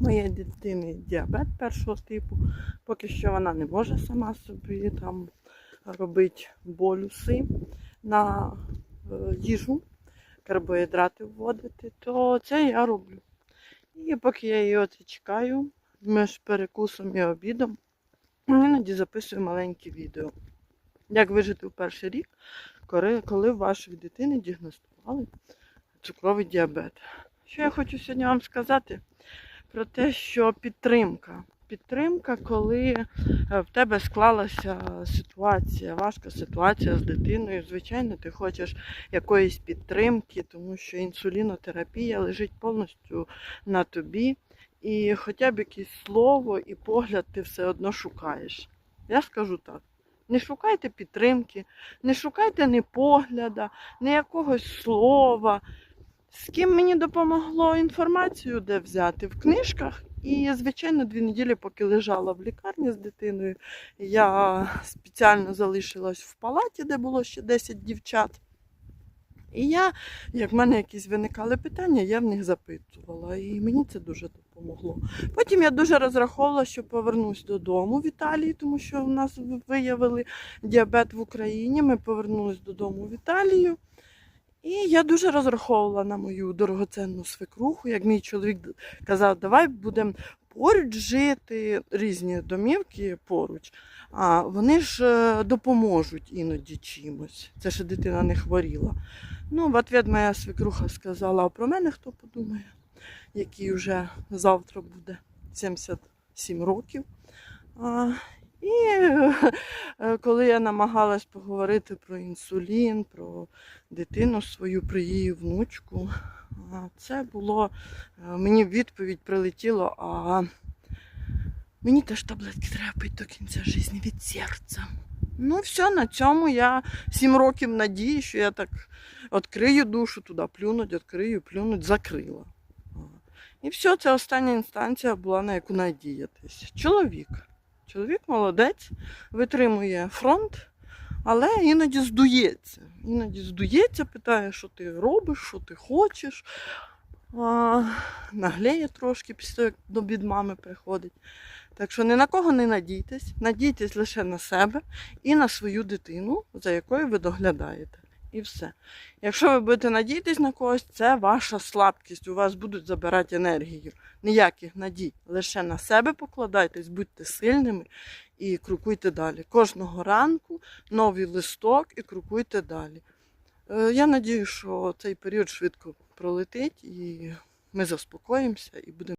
моєї дитини діабет першого типу. Поки що вона не може сама собі там робити болюси на е, їжу, карбоїдрати вводити, то це я роблю. І поки я її от чекаю між перекусом і обідом, іноді записую маленькі відео. Як вижити в перший рік, коли, коли в ваших дитини діагностували цукровий діабет. Що я хочу сьогодні вам сказати? Про те, що підтримка. Підтримка, коли е, в тебе склалася ситуація, важка ситуація з дитиною. Звичайно, ти хочеш якоїсь підтримки, тому що інсулінотерапія лежить повністю на тобі. І хоча б якесь слово і погляд ти все одно шукаєш. Я скажу так. Не шукайте підтримки, не шукайте ні погляда, ні якогось слова. З ким мені допомогло інформацію, де взяти в книжках. І, звичайно, дві неділі, поки лежала в лікарні з дитиною, я спеціально залишилась в палаті, де було ще 10 дівчат. І я, як в мене якісь виникали питання, я в них запитувала, і мені це дуже допомогло. Потім я дуже розраховувала, що повернусь додому в Італії, тому що в нас виявили діабет в Україні. Ми повернулись додому в Італію. І я дуже розраховувала на мою дорогоценну свекруху, як мій чоловік казав, давай будемо поруч жити, різні домівки поруч. А вони ж е, допоможуть іноді чимось. Це ж дитина не хворіла. Ну, в ответ моя свекруха сказала, а про мене хто подумає, який вже завтра буде 77 років. І е, коли я намагалась поговорити про інсулін, про дитину свою, про її внучку, це було, е, мені відповідь прилетіло, а мені теж таблетки треба пити до кінця життя від серця. Ну, все, на цьому я 7 років надії, що я так відкрию душу туди, плюнуть, відкрию, плюнуть, закрила. І все, це остання інстанція була, на яку надіятись. Чоловік. Чоловік молодець, витримує фронт, але іноді здується. Іноді здується, питає, що ти робиш, що ти хочеш. А, наглеє трошки після того, як до бідмами приходить. Так що ні на кого не надійтесь, надійтесь лише на себе і на свою дитину, за якою ви доглядаєте. І все. Якщо ви будете надіятись на когось, це ваша слабкість. У вас будуть забирати енергію. Ніяких надій. Лише на себе покладайтесь, будьте сильними і крокуйте далі. Кожного ранку новий листок і крокуйте далі. Е, Я надію, що цей період швидко пролетить і ми заспокоїмося і будемо.